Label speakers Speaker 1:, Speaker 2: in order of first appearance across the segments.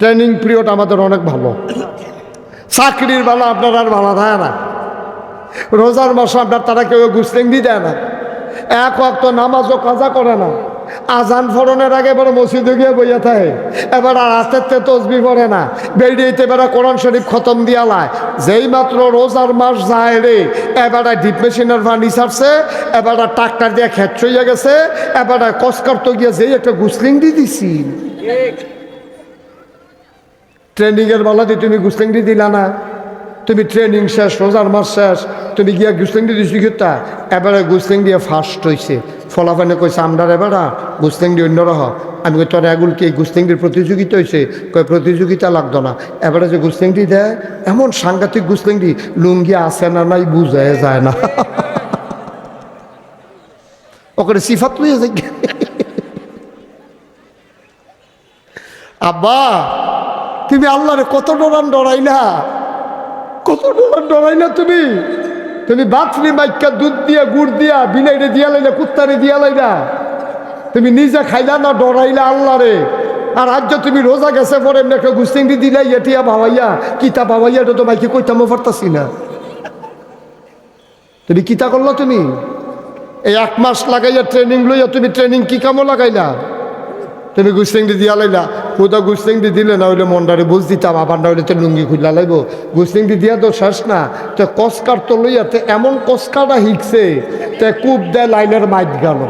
Speaker 1: Training period আমাদের অনেক ভালো। চাকরির বেলা আপনার আর ভালো থাকে না। রোজার মাসে আপনার তারা কেউ গুসলেঙ্গি দেয় না। এক অক্ত নামাজও কাজা করে না। আজান ফরনের আগে এবার মসজিদে গিয়ে বইয়া থাকে। এবার আর হাতের তে তসবি পড়ে না। বেরিয়েতে এবার কোরআন শরীফ খতম দিয়া লায়। যেই মাত্র রোজার মাস যায় রে, এবার ডিপ মেশিনের পানি ছাড়ছে এবার ট্রাক্টার দিয়ে খেত চইয়া গেছে, এবার কসকার তো গিয়ে যেই একটা গুসলিং দিয়ে দিছি। ট্রেনিংয়ের বেলা দিয়ে তুমি গুসলিং দিয়ে দিলা না। তুমি ট্রেনিং শেষ, রোজার মাস শেষ, তুমি গিয়া গুসলিং দিয়ে দিছি কিতা এবারে গুসলিং দিয়ে ফার্স্ট হয়েছে ফলাফানে কইছে, আমরা এবারা গুসলিং দিয়ে অন্য রহ। আমি কই, তোর এগুল কি গুসলিংটির প্রতিযোগিতা হয়েছে কই, প্রতিযোগিতা লাগতো না। এবারে যে গুসলিংটি দেয়, এমন সাংঘাতিক গুসলিংটি লুঙ্গি আসে না নাই বুঝায় যায় না। ওখানে সিফাত লইয়া যায় আব্বা তুমি আল্লাহরে কত ডরান ডরাইলা? কত ডরান ডরাইলা তুমি? তুমি বাথরি মাইকা দুধ দিয়া, গুড় দিয়া বিলাইরে দিয়া লাইলা, কুত্তারে দিয়া লাইলা। তুমি নিজে খাইলা না ডরাইলা আল্লাহরে? আর আজ তুমি রোজা গেছে পরে এমনি একটা গুস্তিং দি দিলাই এটিয়া বাবাইয়া কিতা বাবাইয়া এটা তো মাইকে কইতামো পারতাছি না। তুমি কিতা করল তুমি? এই এক মাস লাগাইয়া ট্রেনিং লইয়া তুমি ট্রেনিং কি কামো লাগাইলা? তুমি গুস্তিংটি দিয়া লাইলা কোথাও গুস্তিংটি দিলে না হইলে মন্ডারে বুঝ দিতাম আবার না হইলে তো লুঙ্গি খুললা লাইব। গুস্তিংটি দিয়া তো শেষ না তো কসকার তো লইয়া তে এমন কসকাটা হিকছে তে কূপ দেয় লাইনের মাইট গেল।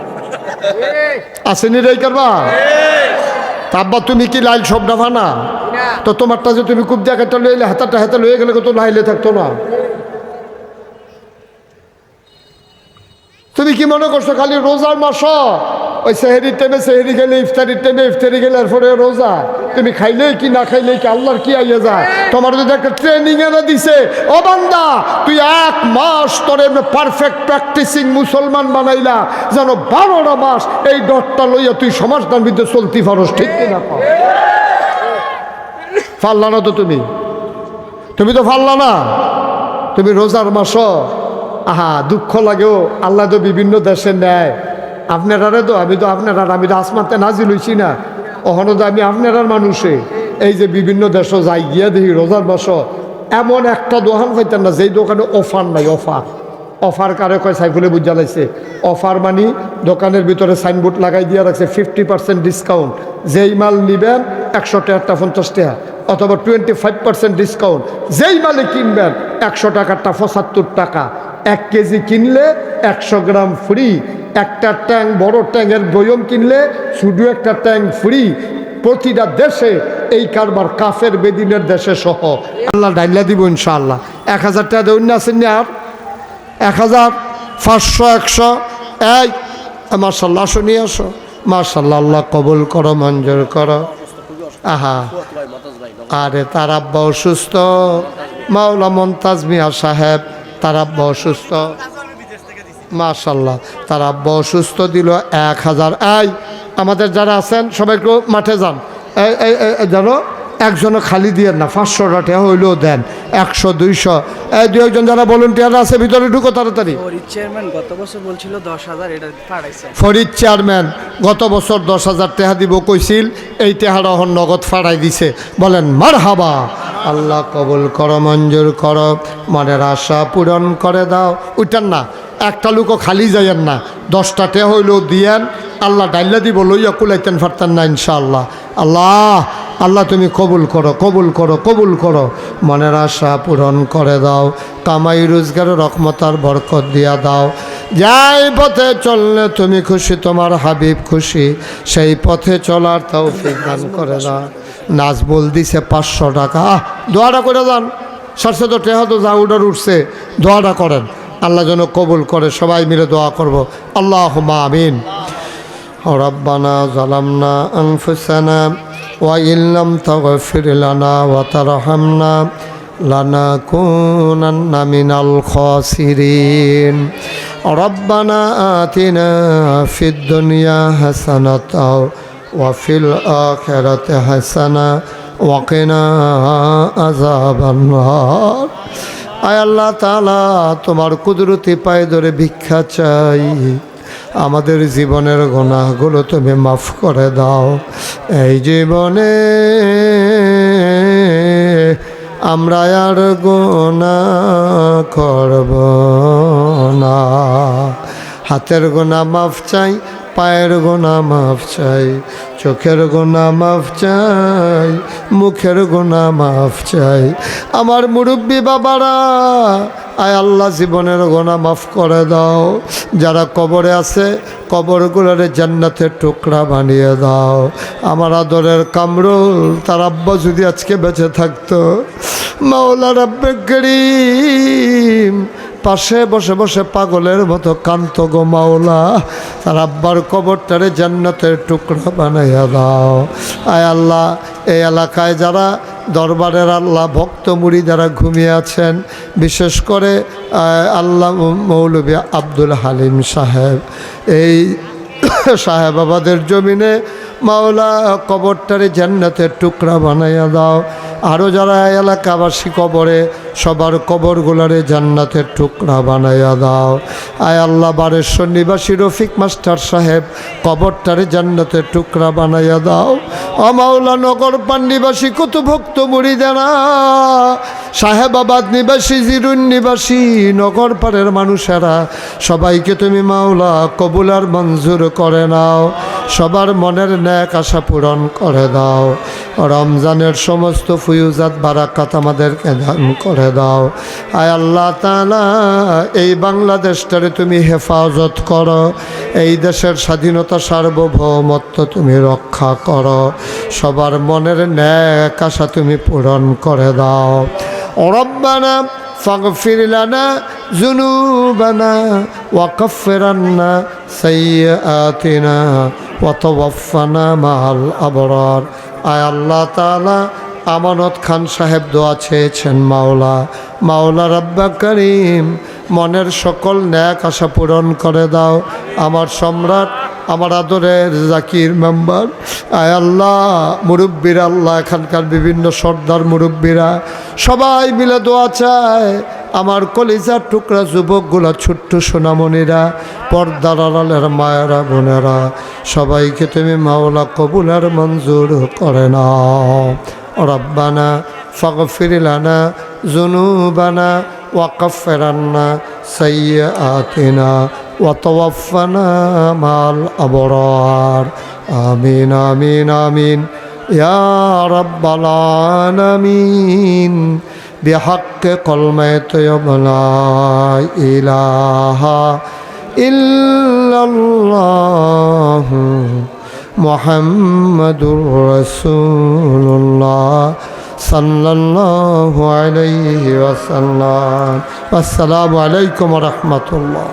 Speaker 1: আসেনি রে করবা তাব্বা তুমি কি লাইল সব ডাফা না। তো তোমারটা যে তুমি কূপ দিয়া কাটা লইলে হাতাটা হাতে লইয়ে গেলে তো লাইলে থাকতো না? তুমি কি মনে করছ খালি রোজার মাস ওই সেহেরির টাইমে সেহেরি গেলে, ইফতারির টাইমে ইফতারি গেলে, এরপরে রোজা। তুমি খাইলেই কি, না খাইলেই কি, আল্লাহর কি আইয়া যায়? তোমার যদি একটা ট্রেনিং এনে দিছে, ও বান্দা, তুই এক মাস তোর পারফেক্ট প্র্যাকটিসিং মুসলমান বানাইলা, যেন বারোটা মাস এই ডটটা লইয়া তুই সমাজটার ভিতরে চলতি পারস, ঠিক কিনা? পারলা না তো তুমি? তুমি তো পারলা না? তুমি রোজার মাস আহা, দুঃখ লাগেও, আল্লাহ তো বিভিন্ন দেশে নেয় আপনারারে তো, আমি তো আপনারা আমি তো আসমানতে নাজিল হইছি না। ওখানে তো আমি আপনারার মানুষে। এই যে বিভিন্ন দেশ যাই গিয়া দেখি রোজার মাস, এমন একটা দোকান পাইতেন না, যেই দোকানে অফার নাই, অফার। অফার কারে কয়? সাইফুলে বুঝা লাগছে অফার মানি দোকানের ভিতরে সাইনবোর্ড লাগাই দিয়ে রাখছে ফিফটি পার্সেন্ট ডিসকাউন্ট যেই মাল নিবেন একশো টাকারটা পঞ্চাশ টাকা, অথবা টোয়েন্টি ফাইভ পার্সেন্ট ডিসকাউন্ট যেই মালে কিনবেন একশো টাকারটা পঁচাত্তর টাকা। এক কেজি কিনলে একশো গ্রাম ফ্রি একটা ট্যাং বড় ট্যাংয়ের বয়ম কিনলে শুধু একটা ট্যাং ফ্রি। প্রতিটা দেশে এই কারবার কাফের বেদিনের দেশে সহ। আল্লাহ ডাইলা দিব ইনশাআল্লাহ। এক হাজার টাকা দেউন না আছেন আর? এক হাজার, পাঁচশো, একশো? এই মার্শাল্লাহ আসো নিয়ে আসো। মার্শাল্লাহ আল্লাহ কবুল করো, মঞ্জুর করো। আহা। আরে, তার আব্বা অসুস্থ। মাওলা মমতাজ মিয়া সাহেব, তার আব্বা অসুস্থ। মাশাল্লাহ তার আব্বা অসুস্থ দিল এক হাজার। এই আমাদের যারা আছেন সবাই একটু মাঠে যান। জানো একজনও খালি দিয়ে না পাঁচশো টাকা হইলেও দেন একশো দুইশো। এই দু একজন যারা ভলেন্টিয়ার আছে ভিতরে ঢুকো তাড়াতাড়ি।
Speaker 2: ফরিদ চেয়ারম্যান গত বছর বলছিল দশ হাজার এটা পাঠাইছে
Speaker 1: ফরিদ চেয়ারম্যান গত বছর দশ হাজার টাকা দিব কইছিল এই টাকাটা এখন নগদ ফাড়াই দিছে। বলেন মার হাবা আল্লাহ কবুল কর মঞ্জুর কর মনের আশা পূরণ করে দাও। উঠান না একটা লোকও খালি যাইয়েন না। দশটা টে হইলেও দিয়েন, আল্লাহ ডাইলা দিব, লইয়া কুলাইতেন, ফারতেন না, ইনশাআল্লাহ। আল্লাহ আল্লাহ তুমি কবুল করো কবুল করো কবুল করো। মনের আশা পূরণ করে দাও, কামাই রোজগারের রকমতার বরকত দিয়া দাও। যাই পথে চললে তুমি খুশি, তোমার হাবিব খুশি, সেই পথে চলার তাও দান করে দাও। বল দিছে পাঁচশো টাকা। দোয়াটা করে যান সারসে তো টেহা তো যা উডার উঠছে, দোয়াটা করেন। আল্লাহ যেন কবুল করে সবাই মিলে দোয়া করবো আল্লাহ আমিন ربنا ظلمنا أنفسنا وإن لم تغفر لنا وترحمنا لنكونن من الخاسرين ربنا آتنا في الدنيا حسنة وفي الآخرة حسنة وقنا عذاب النار আয় আল্লাহ তালা তোমার কুদরতি পায়ে ধরে ভিক্ষা চাই। আমাদের জীবনের গোনাগুলো তুমি মাফ করে দাও। এই জীবনে আমরা আর গোনা করব না। হাতের গোনা মাফ চাই পায়ের গোনা মাফ চাই, চোখের গোনা মাফ চাই, মুখের গোনা মাফ চাই। আমার মুরব্বী বাবারা, আয় আল্লাহ জীবনের গোনা মাফ করে দাও। যারা কবরে আছে, কবরগুলোরে জান্নাতের টুকরা বানিয়ে দাও। আমার আদরের কামরুল, তার আব্বা যদি আজকে বেঁচে থাকতো মাওলা রাব্বে করিম পাশে বসে বসে পাগলের মতো কান্ত গো মাওলা। তার আব্বার কবরটারে জান্নাতের টুকরা বানাইয়া দাও। আয় আল্লাহ, এই এলাকায় যারা দরবারের আল্লাহ ভক্ত মুড়ি যারা ঘুমিয়ে আছেন, বিশেষ করে আল্লাহ মৌলবী আব্দুল হালিম সাহেব। এই সাহেবাবাদের জমিনে মাওলা কবরটারে জান্নাতের টুকরা বানাইয়া দাও। আরও যারা এলাকাবাসী কবরে, সবার কবরগুলারে জান্নাতের টুকরা বানাইয়া দাও। আয় আল্লাহ, বারেশ্বর নিবাসী রফিক মাস্টার সাহেব, কবরটারে জান্নাতের টুকরা বানাইয়া দাও। অমাওলা নগর পান নিবাসী কত ভক্ত মুড়ি দেনা সাহেবাবাদ নিবাসী, জিরুন নিবাসী, নগর পাড়ের মানুষেরা, সবাইকে তুমি মাওলা কবুলার মঞ্জুর করে নাও। সবার মনের ন্যাক আশা পূরণ করে দাও। রমজানের সমস্ত ফুয়ুজাত বারাকাত আমাদেরকে দান করে দাও। আয় আল্লাহ তালা এই বাংলাদেশটারে তুমি হেফাজত করো। এই দেশের স্বাধীনতা সার্বভৌমত্ব তুমি রক্ষা করো। সবার মনের ন্যাক আশা তুমি পূরণ করে দাও। রব্বানা ফাগফির লানা জুনুবানা ওয়াকাফির আন্না সাইয়্যাতিনা ওয়া তাওয়াফানা মাআল আবরার আয় আল্লাহ তাআলা আমানত খান সাহেব দোয়া চেয়েছেন মাওলা। মাওলা রব্বা করিম, মনের সকল ন্যাক আশা পূরণ করে দাও। আমার সম্রাট, আমার আদরের জাকির মেম্বার, আয় আল্লাহ, মুরব্বীরা আল্লাহ, এখানকার বিভিন্ন সর্দার মুরব্বীরা, সবাই মিলে দোয়া চায়। আমার কলিজার টুকরা যুবকগুলা ছোট্ট সোনামণিরা পর্দার আড়ালের মায়েরা বোনেরা সবাইকে তুমি মাওলা কবুলার মঞ্জুর করে নাও রব্বানা ফাগফির লানা জুনুবানা ওয়াকাফির আন্না সাইয়্যাতিনা وتوفنا مع الأبرار آمين آمين آمين يا رب العالمين بحق كلمة يوم لا إله إلا الله محمد رسول الله صلى الله عليه وسلم والسلام عليكم ورحمة الله